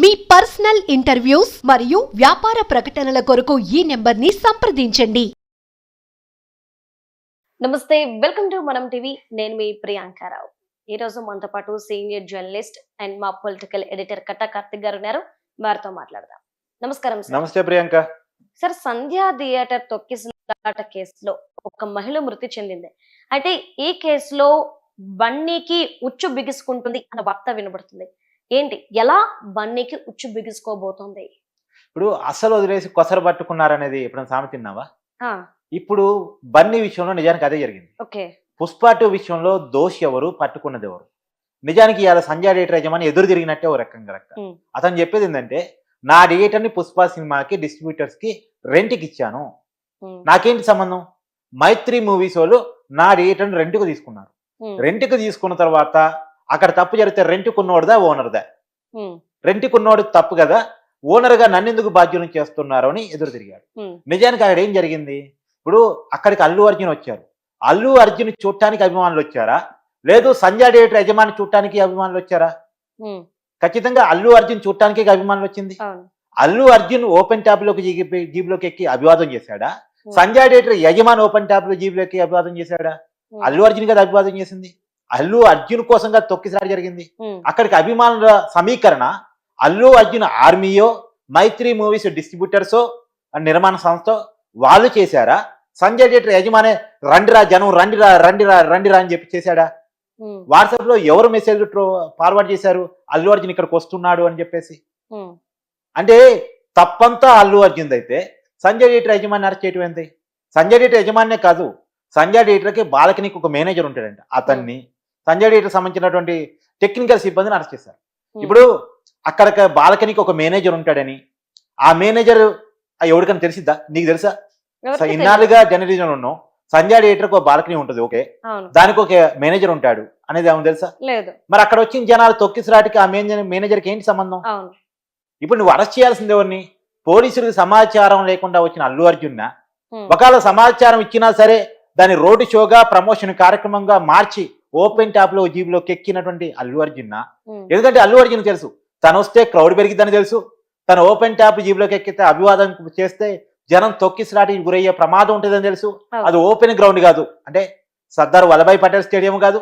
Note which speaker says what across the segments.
Speaker 1: మీ personal interviews మరియు వ్యాపార ప్రకటనల కొరకు ఈ నెంబర్ని సంప్రదించండి.
Speaker 2: నమస్తే వెల్కమ్ టు మనం టీవీ. నేను మీ ప్రియాంకారావు ఈ రోజు మనతో పాటు సీనియర్ జర్నలిస్ట్ అండ్ మా పొలిటికల్ ఎడిటర్ కట్టా కార్తిక్ గారు ఉన్నారు. వారితో మాట్లాడదాం. నమస్కారం సార్.
Speaker 3: నమస్తే ప్రియాంక.
Speaker 2: సార్ సంధ్యా థియేటర్ తొక్కిసలాట కేసులో ఒక మహిళ మృతి చెందింది. అయితే ఈ కేసులో బన్నీకి ఉచ్చు బిగుసుకుంటుంది అన్న వార్త వినబడుతుంది. ఏంటి? ఎలా బన్నీకి ఉచ్చు బిగుసుకోబోతోంది?
Speaker 3: ఇప్పుడు అసలు వదిలేసి కొసరు పట్టుకున్నారనేది ఎప్పుడైనా సామెత తిన్నావా? ఇప్పుడు బన్నీ విషయంలో నిజానికి అదే జరిగింది.
Speaker 2: ఓకే.
Speaker 3: పుష్ప టూ విషయంలో దోషి ఎవరు? పట్టుకున్నది ఎవరు? నిజానికి ఇవాళ సంజయ్ డేటర్ యజమాని ఎదురు తిరిగినట్టే ఓ రకంగా రక్క. అతను చెప్పేది ఏంటంటే నా థియేటర్ని పుష్ప సినిమాకి డిస్ట్రిబ్యూటర్స్కి రెంట్కి ఇచ్చాను. నాకేంటి సంబంధం? మైత్రి మూవీస్ వాళ్ళు నా థియేటర్ని రెంట్కు తీసుకున్నారు. రెంట్కి తీసుకున్న తర్వాత అక్కడ తప్పు జరిగితే రెంట్ కొన్నోడుదా ఓనర్దా? రెంట్ కొన్నోడు తప్పు కదా ఓనర్గా నన్ను ఎందుకు బాధ్యులను చేస్తున్నారు అని ఎదురు తిరిగాడు. నిజానికి అక్కడ ఏం జరిగింది? ఇప్పుడు అక్కడికి అల్లు అర్జున్ వచ్చారు. అల్లు అర్జున్ చూడటానికి అభిమానులు వచ్చారా? లేదు సంజయ్ డేటర్ యజమాని చూడటానికి అభిమానులు వచ్చారా? ఖచ్చితంగా అల్లు అర్జున్ చూడటానికి అభిమానులు వచ్చింది. అల్లు అర్జున్ ఓపెన్ ట్యాబ్లోకి జీగి- జీబులోకి ఎక్కి అభివాదం చేశాడా? సంజయ్ డేటర్ యజమాని ఓపెన్ ట్యాబ్లో జీబులోకి అభివాదం చేశాడా? అల్లు అర్జున్ కదా అభివాదం చేసింది. అల్లు అర్జున్ కోసంగా తొక్కిసారి జరిగింది. అక్కడికి అభిమానుల సమీకరణ అల్లు అర్జున్ ఆర్మీయో మైత్రి మూవీస్ డిస్ట్రిబ్యూటర్సో నిర్మాణ సంస్థ వాళ్ళు చేశారా? సంజయ్ థియేటర్ యజమానే రండిరా జనం రండిరా రండిరా రండిరా అని చెప్పి చేశాడా? వాట్సాప్లో ఎవరు మెసేజ్ ఫార్వర్డ్ చేశారు? అల్లు అర్జున్ ఇక్కడికి వస్తున్నాడు అని చెప్పేసి. అంటే తప్పంతా అల్లు అర్జున్ అయితే సంజయ్ థియేటర్ యజమాని అరెస్ట్ చేయటం ఏంటి సంజయ్ థియేటర్ యజమానే కాదు సంజయ్ థియేటర్కి బాలకనికి ఒక మేనేజర్ ఉంటాడంట అతన్ని. సంజయ్ థియేటర్ సంబంధించినటువంటి టెక్నికల్ సిబ్బందిని అరెస్ట్ చేశారు.
Speaker 2: ఉమ్,
Speaker 3: ఇప్పుడు అక్కడ బాలకనికి ఒక మేనేజర్ ఉంటాడని ఆ మేనేజర్ ఎవరికైనా తెలిసిద్దా? నీకు తెలుసా. ఇన్నాళ్ళుగా జర్నలిజం ఉన్నాం సంజయ్ థియేటర్కి ఒక బాలకని ఉంటుంది ఓకే? దానికి ఒక మేనేజర్ ఉంటాడు. అనేది ఏమో తెలుసా?
Speaker 2: లేదు.
Speaker 3: మరి అక్కడ వచ్చిన జనాలు తొక్కిసరాటికి ఆ మేనేజర్ మేనేజర్కి ఏంటి సంబంధం? ఇప్పుడు నువ్వు అరెస్ట్ చేయాల్సింది ఎవరిని? పోలీసులకు సమాచారం లేకుండా వచ్చిన అల్లు అర్జున్న?
Speaker 2: ఉమ్,
Speaker 3: ఒకవేళ సమాచారం ఇచ్చినా సరే దాని రోడ్డు షోగా ప్రమోషన్ కార్యక్రమంగా మార్చి ఓపెన్ ట్యాప్లో జీబులోకి ఎక్కినటువంటి అల్లు అర్జున్న.
Speaker 2: ఉమ్,
Speaker 3: ఎందుకంటే అల్లు అర్జున్ తెలుసు తను వస్తే క్రౌడ్ పెరిగిద్దని తెలుసు. తను ఓపెన్ ట్యాప్ జీబులోకి ఎక్కితే అభివాదం చేస్తే జనం తొక్కిసలాటి గురయ్యే ప్రమాదం ఉంటుందని తెలుసు. అది ఓపెన్ గ్రౌండ్ కాదు. అంటే సర్దార్ వల్లభాయ్ పటేల్ స్టేడియం కాదు.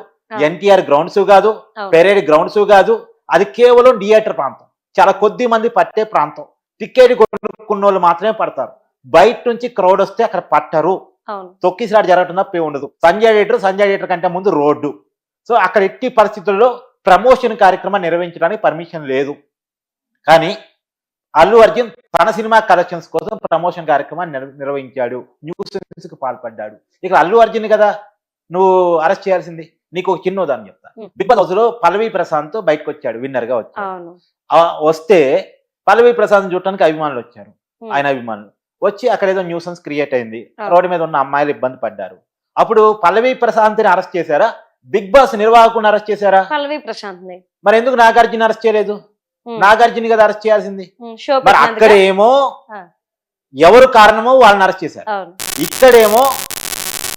Speaker 3: ఎన్టీఆర్ గ్రౌండ్స్ కాదు. పెరేడ్ గ్రౌండ్స్ కాదు. అది కేవలం థియేటర్ ప్రాంతం. చాలా కొద్ది మంది పట్టే ప్రాంతం. టికెట్ కొనుక్కున్న వాళ్ళు మాత్రమే పడతారు. బయట నుంచి క్రౌడ్ వస్తే అక్కడ పట్టరు.
Speaker 2: అవును.
Speaker 3: తొక్కిసలాట జరగటం తప్పే ఉండదు. సంజయ్ థియేటర్ సంజయ్ థియేటర్ కంటే ముందు రోడ్డు. సో అక్కడ ఎట్టి పరిస్థితుల్లో ప్రమోషన్ కార్యక్రమం నిర్వహించడానికి పర్మిషన్ లేదు. కానీ అల్లు అర్జున్ తన సినిమా కలెక్షన్స్ కోసం ప్రమోషన్ కార్యక్రమాన్ని నిర్- నిర్వహించాడు. న్యూస్కు పాల్పడ్డాడు. ఇక్కడ అల్లు అర్జున్ కదా? నువ్వు అరెస్ట్ చేయాల్సింది. నీకు ఒక చిన్న ఉదాహరణ చెప్తా. బిగ్ బాస్ హౌస్లో పల్లవి ప్రశాంత్ బయటకు వచ్చాడు. విన్నర్గా వచ్చాడు వస్తే పల్లవి ప్రశాంత్ చూడటానికి అభిమానులు వచ్చారు. ఆయన అభిమానులు. వచ్చి అక్కడ ఏదో న్యూసెన్స్ క్రియేట్ అయింది. రోడ్డు మీద ఉన్న అమ్మాయిలు ఇబ్బంది పడ్డారు. అప్పుడు పల్లవి ప్రశాంత్ని అరెస్ట్ చేశారా? బిగ్ బాస్ నిర్వాహకుని అరెస్ట్ చేశారా?
Speaker 2: పల్లవి ప్రశాంత్ని
Speaker 3: మరి ఎందుకు నాగార్జున అరెస్ట్ చేయలేదు? నాగార్జున కదా అరెస్ట్ చేయాల్సింది. మరి? అక్కడేమో
Speaker 2: ఆ.
Speaker 3: ఎవరు కారణమో వాళ్ళని అరెస్ట్ చేశారు. ఇక్కడేమో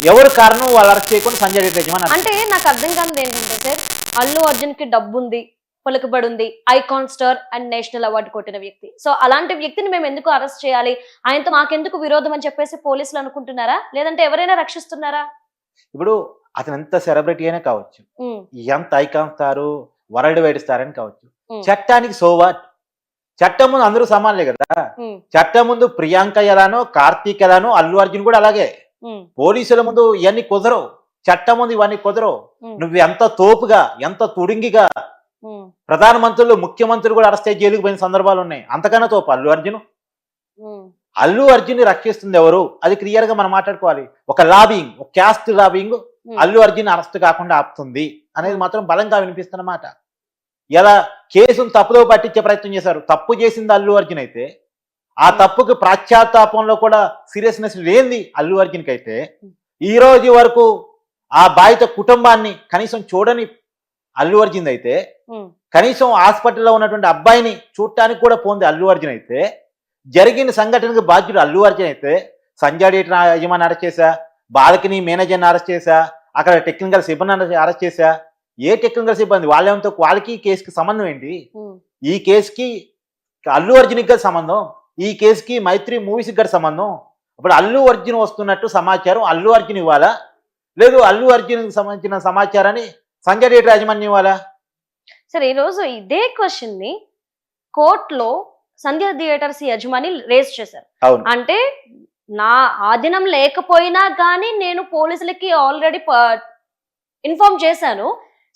Speaker 3: ఎవరు కారణం వాళ్ళు అరెస్ట్ చేయకుండా సంజయ్ రెడ్డి
Speaker 2: అంటే నాకు అర్థం కానిది ఏంటంటే సార్ అల్లు అర్జున్కి డబ్బు ఉంది పలుకుబడి ఉంది icon star and national award కొట్టిన వ్యక్తి. సో అలాంటి వ్యక్తిని మేము ఎందుకు అరెస్ట్ చేయాలి? ఆయనతో మాకెందుకు విరోధం అని చెప్పేసి పోలీసులు అనుకుంటున్నారా? లేదంటే ఎవరైనా రక్షిస్తున్నారా?
Speaker 3: ఇప్పుడు అతను ఎంత సెలబ్రిటీ అయినా కావచ్చు. ఎంత icon star world wide star అని కావచ్చు. చట్టానికి సోవాట్ చట్టం ముందు అందరూ సమానులే కదా? చట్టం ముందు ప్రియాంక ఎలానో కార్తీక్ ఎలానో అల్లు అర్జున్ కూడా అలాగే. పోలీసుల ముందు ఇవన్నీ కుదరవు. చట్టం ముందు ఇవన్నీ కుదరవు. నువ్వు ఎంత తోపుగా ఎంత తుడింగిగా ప్రధానమంత్రులు ముఖ్యమంత్రులు కూడా అరెస్ట్ అయ్యి జైలుకు పోయిన సందర్భాలు ఉన్నాయి. అంతకన్నా తోపు అల్లు అర్జున్. అల్లు అర్జున్ రక్షిస్తుంది ఎవరు? అది క్లియర్గా మనం మాట్లాడుకోవాలి. ఒక లాబింగ్ ఒక caste lobbying Allu Arjun arrest కాకుండా ఆపుతుంది అనేది మాత్రం బలంగా వినిపిస్తున్నమాట ఎలా కేసును తప్పుదో పట్టించే ప్రయత్నం చేశారు. తప్పు చేసింది అల్లు అర్జున్ అయితే ఆ తప్పుకి ప్రాశ్చాత్తాపంలో కూడా సీరియస్నెస్ లేనిది అల్లు అర్జున్కి అయితే ఈ రోజు వరకు ఆ బాధిత కుటుంబాన్ని కనీసం చూడని అల్లు అర్జున్ అయితే కనీసం హాస్పిటల్లో ఉన్నటువంటి అబ్బాయిని చూడటానికి కూడా పోంది అల్లు అర్జున్ అయితే. జరిగిన సంఘటనకు బాధ్యుడు అల్లు అర్జున్ అయితే. సంజయ్ యజమాని అరెస్ట్ చేశా? బాలకిని మేనేజర్ని అరెస్ట్ చేశా? అక్కడ టెక్నికల్ సిబ్బంది అరెస్ట్ చేశా? ఏ టెక్నికల్ సిబ్బంది? వాళ్ళేమంతో వాళ్ళకి కేసుకి సంబంధం ఏంటి? ఈ కేసుకి అల్లు అర్జున్కి గల సంబంధం? ఈ కేసుకి మైత్రి మూవీస్కి గల సంబంధం? ఇప్పుడు అల్లు అర్జున్ వస్తున్నట్టు సమాచారం అల్లు అర్జున్ ఇవ్వాలా? లేదు అల్లు అర్జున్కి సంబంధించిన సమాచారాన్ని సంజయ్ యాజమాన్యం ఇవ్వాలా?
Speaker 2: సరే ఈ రోజు ఇదే క్వశ్చన్ని కోర్టులో సంధ్య థియేటర్స్ యజమాని రేస్ చేశారు. అంటే నా ఆధీనం లేకపోయినా కానీ నేను పోలీసులకి ఆల్రెడీ ఇన్ఫార్మ్ చేశాను.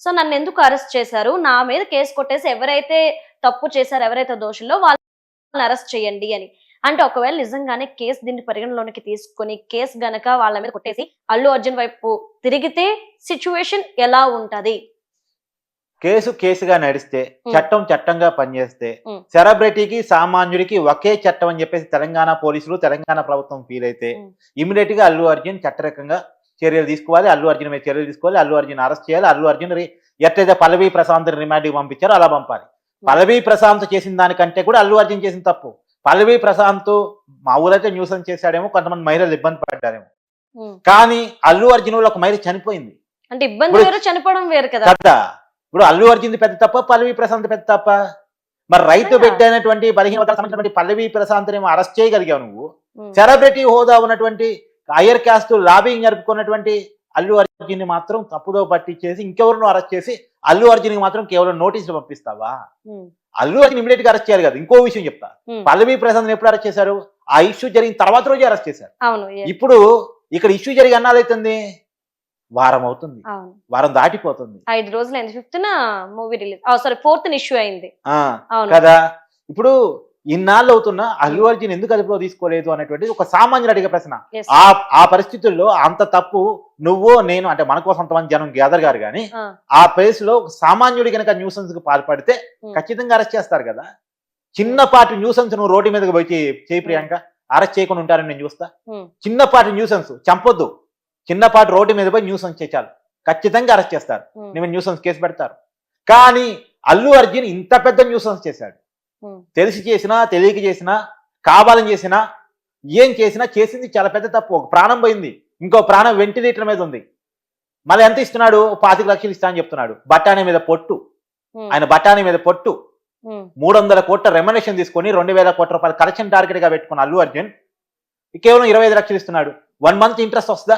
Speaker 2: సో నన్ను ఎందుకు అరెస్ట్ చేశారు? నా మీద కేసు కొట్టేసి ఎవరైతే తప్పు చేశారు ఎవరైతే దోషుల్లో వాళ్ళని అరెస్ట్ చేయండి అని. అంటే ఒకవేళ నిజంగానే కేసు దీన్ని పరిగణలోనికి తీసుకొని కేసు గనక వాళ్ళ మీద కొట్టేసి అల్లు అర్జున్ వైపు తిరిగితే సిచ్యువేషన్ ఎలా ఉంటది?
Speaker 3: కేసు కేసుగా నడిస్తే. చట్టం చట్టంగా పనిచేస్తే. సెలబ్రిటీకి సామాన్యుడికి ఒకే చట్టం అని చెప్పేసి తెలంగాణ పోలీసులు తెలంగాణ ప్రభుత్వం ఫీల్ అయితే. ఇమీడియట్గా అల్లు అర్జున్ చట్టరకంగా చర్యలు తీసుకోవాలి. అల్లు అర్జున్ మీద చర్యలు తీసుకోవాలి. అల్లు అర్జున్ అరెస్ట్ చేయాలి. అల్లు అర్జున్ ఎట్లయితే పల్లవి ప్రశాంత్ రిమాండ్కి పంపించారో అలా పంపాలి. పల్లవి ప్రశాంత్ చేసిన దానికంటే కూడా అల్లు అర్జున్ చేసిన తప్పు. పల్లవి ప్రశాంత్ మా ఊరైతే న్యూసెన్స్ చేశాడేమో కొంతమంది మహిళలు ఇబ్బంది పడ్డారేమో. కానీ అల్లు అర్జున్ ఒక మహిళ చనిపోయింది
Speaker 2: అంటే ఇబ్బంది వేరు చనిపోవడం వేరు కదా
Speaker 3: కదా ఇప్పుడు అల్లు అర్జున్ పెద్ద తప్ప పల్లవి ప్రశాంత్ పెద్ద తప్ప మరి రైతు. బిడ్డ అయినటువంటి బలహీన వర్గాలకు సంబంధించినటువంటి పల్లవి ప్రశాంత్ ఏమో అరెస్ట్ చేయగలిగావు నువ్వు. సెలబ్రిటీ హోదా ఉన్నటువంటి హయ్యర్ క్యాస్ట్ లాబింగ్ జరుపుకున్నటువంటి అల్లు అర్జున్ మాత్రం తప్పుదో పట్టించేసి ఇంకెవరినో అరెస్ట్ చేసి అల్లు అర్జున్ మాత్రం కేవలం నోటీసులు పంపిస్తావా. అల్లు అర్జున్ ఇమీడియట్గా అరెస్ట్ చేయాలి కదా ఇంకో విషయం చెప్తా. పల్లవి ప్రశాంత్ ఎప్పుడు అరెస్ట్ చేశారు? ఆ ఇష్యూ జరిగిన తర్వాత రోజే అరెస్ట్ చేశారు. ఇప్పుడు ఇక్కడ ఇష్యూ జరిగి అన్నాలైతుంది వారం అవుతుంది. వారం దాటిపోతుంది.
Speaker 2: ఐదు రోజులు fifth movie release sorry fourth issue అయింది.
Speaker 3: కదా? ఇప్పుడు ఇన్నాళ్ళు అవుతున్నా అల్లు అర్జున్ ఎందుకు అదుపులో తీసుకోలేదు అనేటువంటిది ఒక సామాన్యుడు అడిగే ప్రశ్న. ఆ ఆ పరిస్థితుల్లో అంత తప్పు నువ్వు నేను అంటే మన కోసం అంతమంది జనం గ్యాదర్ గారు కానీ
Speaker 2: ఆ,
Speaker 3: ప్లేస్లో ఒక సామాన్యుడి కనుక న్యూసెన్స్కు పాల్పడితే
Speaker 2: Hmm.
Speaker 3: ఖచ్చితంగా అరెస్ట్ చేస్తారు కదా చిన్నపాటి న్యూసెన్స్ నువ్వు రోడ్డు మీదకి పోయి చేయి- ప్రియాంక అరెస్ట్ చేయకుండా ఉంటారని నేను చూస్తా
Speaker 2: ఉమ్.
Speaker 3: చిన్నపాటి న్యూసెన్స్ చంపొద్దు చిన్నపాటి రోడ్డు మీద పోయి న్యూసెన్స్ చేయాలి ఖచ్చితంగా అరెస్ట్ చేస్తారు. నేను న్యూసెన్స్ కేసు పెడతారు కానీ అల్లు అర్జున్ ఇంత పెద్ద న్యూసెన్స్ చేశాడు. తెలిసి చేసినా తెలియక చేసినా కావాలని చేసినా ఏం చేసినా చేసింది చాలా పెద్ద తప్పు. ఒక ప్రాణం పోయింది. ఇంకో ప్రాణం వెంటిలేటర్ మీద ఉంది. మళ్ళీ ఎంత ఇస్తున్నాడు? పాతిక లక్షలు ఇస్తా అని చెప్తున్నాడు. బఠానీ మీద పొట్టు. ఆయన బఠానీ మీద పొట్టు. మూడు వందల కోట్ల రెమ్యునేషన్ తీసుకొని రెండు వేల కోట్ల రూపాయల కలెక్షన్ టార్గెట్గా పెట్టుకున్న అల్లు అర్జున్. కేవలం ఇరవై ఐదు లక్షలు ఇస్తున్నాడు. వన్ మంత్ ఇంట్రెస్ట్ వస్తుందా?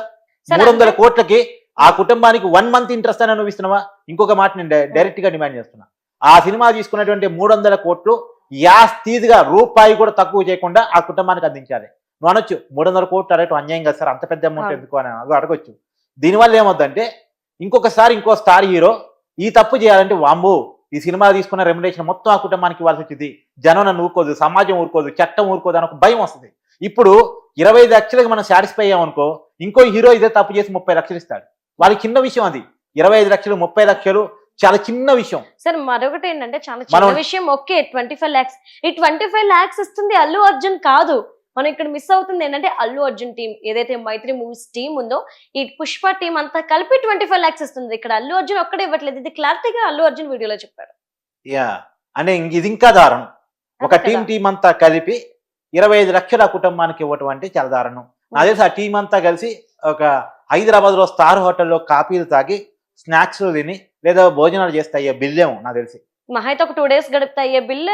Speaker 3: మూడు వందల కోట్లకి ఆ కుటుంబానికి వన్ మంత్ ఇంట్రెస్ట్ అని నువ్వు ఇస్తున్నావా? ఇంకొక మాట నేను డైరెక్ట్గా డిమాండ్ చేస్తున్నా. ఆ సినిమా తీసుకున్నటువంటి మూడు వందల కోట్లు యాస్తీదిగా రూపాయి కూడా తక్కువ చేయకుండా ఆ కుటుంబానికి అందించాలి. నువ్వు అనొచ్చు మూడు వందల కోట్లు అడగటం అన్యాయం కదా సార్ అంత పెద్ద అమౌంట్. ఎందుకు అని అడగొచ్చు. దీనివల్ల ఏమవుద్దంటే ఇంకొకసారి ఇంకో స్టార్ హీరో ఈ తప్పు చేయాలంటే వాంబు ఈ సినిమా తీసుకున్న రెమ్యునేషన్ మొత్తం ఆ కుటుంబానికి ఇవ్వాల్సి వచ్చింది. జనం నన్ను ఊరుకోదు సమాజం ఊరుకోదు చట్టం ఊరుకోదు అని ఒక భయం వస్తుంది. ఇప్పుడు ఇరవై ఐదు లక్షలకు మనం సాటిస్ఫై అయ్యామనుకో ఇంకో హీరో ఇదే తప్పు చేసి ముప్పై లక్షలు ఇస్తాడు. వాళ్ళకి చిన్న విషయం అది. ఇరవై ఐదు లక్షలు ముప్పై లక్షలు చాలా చిన్న విషయం.
Speaker 2: సరే మరొకటి ఏంటంటే చాలా చిన్న విషయం. ఓకే ట్వంటీ ఫైవ్ ల్యాక్స్ ఈ ట్వంటీ ఫైవ్ ల్యాక్స్ ఇస్తుంది అల్లు అర్జున్ కాదు. మనం ఇక్కడ మిస్ అవుతుంది ఏంటంటే అల్లు అర్జున్ టీం ఏదైతే మైత్రి మూవీస్ టీం ఉందో ఈ పుష్ప టీం అంతా కలిపి ట్వంటీ ఫైవ్ ల్యాక్స్ ఇస్తుంది. ఇక్కడ అల్లు అర్జున్ ఒక్కడే ఇవ్వట్లేదు. ఇది క్లారిటీగా అల్లు అర్జున్ వీడియోలో చెప్పాడు.
Speaker 3: యా. అంటే ఇది ఇంకా దారుణం. ఒక టీం. టీం అంతా కలిపి ఇరవై ఐదు లక్షలు కుటుంబానికి ఇవ్వటం అంటే చాలా దారుణం. నా తెలిసి ఆ టీం అంతా కలిసి ఒక హైదరాబాద్లో స్టార్ హోటల్లో కాపీలు తాగి స్నాక్స్ తిని లేదా భోజనాలు చేస్తే అయ్యే బిల్లేమో నాకు తెలిసి.
Speaker 2: మహా అయితే ఒక టూ డేస్ గడుపుతా అయ్యే బిల్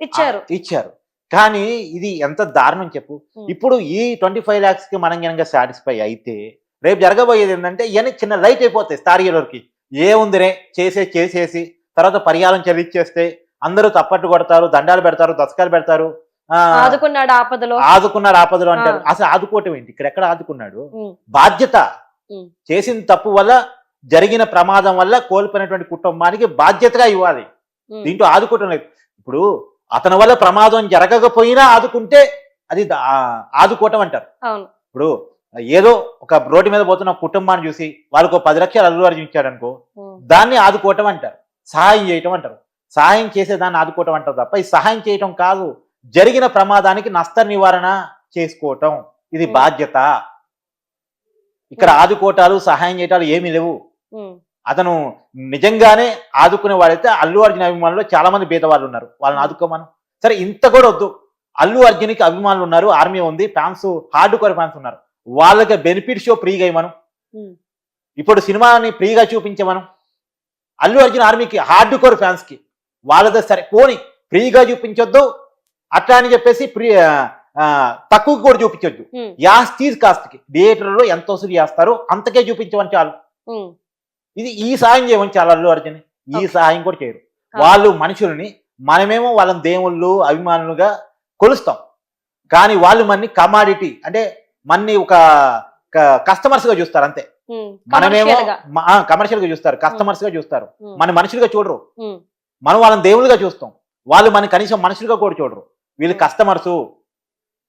Speaker 2: ఇచ్చారు.
Speaker 3: ఇచ్చారు. కానీ ఇది ఎంత దారుణం చెప్పు. ఇప్పుడు ఈ ట్వంటీ ఫైవ్ ల్యాక్స్కి మనం కనుక సాటిస్ఫై అయితే రేపు జరగబోయేది ఏంటంటే ఇవన్నీ చిన్న లైట్ అయిపోతాయి స్టార్ హీరోకి ఏముందిరే? చేసే చేసేసి తర్వాత పరిహారం చెల్లించేస్తే అందరూ తప్పట్టు కొడతారు దండాలు పెడతారు దశకాలు పెడతారు
Speaker 2: ఆదుకున్నాడు ఆపదలో.
Speaker 3: ఆదుకున్నారు ఆపదలు అంటారు. అసలు ఆదుకోవటం ఏంటి? ఇక్కడ ఎక్కడ ఆదుకున్నాడు బాధ్యత. చేసిన తప్పు వల్ల జరిగిన ప్రమాదం వల్ల కోల్పోయినటువంటి కుటుంబానికి బాధ్యతగా ఇవ్వాలి. దీంట్లో ఆదుకోవటం లేదు. ఇప్పుడు అతని వల్ల ప్రమాదం జరగకపోయినా ఆదుకుంటే అది ఆదుకోవటం అంటారు. ఇప్పుడు ఏదో ఒక రోడ్డు మీద పోతున్న కుటుంబాన్ని చూసి వాళ్ళకు పది లక్షలు అల్లు అర్జున్ ఇచ్చాడనుకో
Speaker 2: ఉమ్,
Speaker 3: దాన్ని ఆదుకోవటం అంటారు. సహాయం చేయటం అంటారు. సహాయం చేసే దాన్ని ఆదుకోవటం అంటారు తప్ప ఈ సహాయం చేయటం కాదు. జరిగిన ప్రమాదానికి నష్ట నివారణ చేసుకోవటం. ఇది. బాధ్యత. ఇక్కడ ఆదుకోటాలు సహాయం చేయటాలు ఏమీ లేవు. అతను నిజంగానే ఆదుకునే వాడైతే అల్లు అర్జున్ అభిమానులు చాలా మంది బీద వాళ్ళు ఉన్నారు. వాళ్ళని ఆదుకోమను. సరే ఇంత కూడా వద్దు. అల్లు అర్జున్కి అభిమానులు ఉన్నారు ఆర్మీ ఉంది ఫ్యాన్స్ హార్డ్ కోర్ ఫ్యాన్స్ ఉన్నారు. వాళ్ళకి బెనిఫిట్ షో ఫ్రీగా ఇవ్వను ఇప్పుడు సినిమాని ఫ్రీగా చూపించమను. అల్లు అర్జున్ ఆర్మీకి హార్డ్ కోర్ ఫ్యాన్స్కి వాళ్ళతో సరే. పోని ఫ్రీగా చూపించొద్దు. అట్లా అని చెప్పేసి ఫ్రీ తక్కువ కూడా చూపించొద్దు. యాస్ తీజ్ కాస్ట్కి థియేటర్లో ఎంత వసూలు చేస్తారో అంతకే చూపించమని చాలు. ఇది ఈ సాయం చేయమని చాలా అల్లు అర్జున్ ఈ. సహాయం కూడా చేయరు. వాళ్ళు మనుషుల్ని మనమేమో వాళ్ళని దేవుళ్ళు అభిమానులుగా కొలుస్తాం. కానీ వాళ్ళు మనని కమాడిటీ అంటే మన్ని ఒక కస్టమర్స్గా చూస్తారు అంతే. మనమేమో. కమర్షియల్గా. చూస్తారు కస్టమర్స్గా చూస్తారు. మన మనుషులుగా చూడరు. మనం వాళ్ళని దేవుళ్ళుగా చూస్తాం. వాళ్ళు మన కనీసం మనుషులుగా కూడా చూడరు. వీళ్ళు. కస్టమర్స్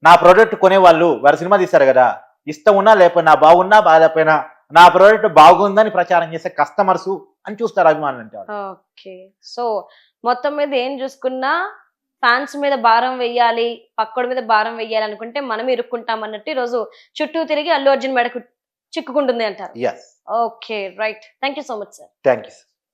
Speaker 3: నా ప్రోడక్ట్ కొనేవాళ్ళు వారు సినిమా తీస్తారు కదా. ఇష్టం ఉన్నా లేకపోయినా బాగున్నా బాగాలేకపోయినా నా ప్రోడక్ట్ బాగుందని ప్రచారం చేసే కస్టమర్స్ అని చూస్తారు అభిమానులు అంటే.
Speaker 2: ఓకే సో మొత్తం మీద ఏం చూసుకున్నా ఫ్యాన్స్ మీద భారం వెయ్యాలి పక్కడి మీద భారం వెయ్యాలి అనుకుంటే మనం ఇరుక్కుంటాం అన్నట్టు ఈ రోజు చుట్టూ తిరిగి అల్లు అర్జున్ మెడకు చిక్కుకుంటుంది అంటారు. Okay right thank so much sir
Speaker 3: thank you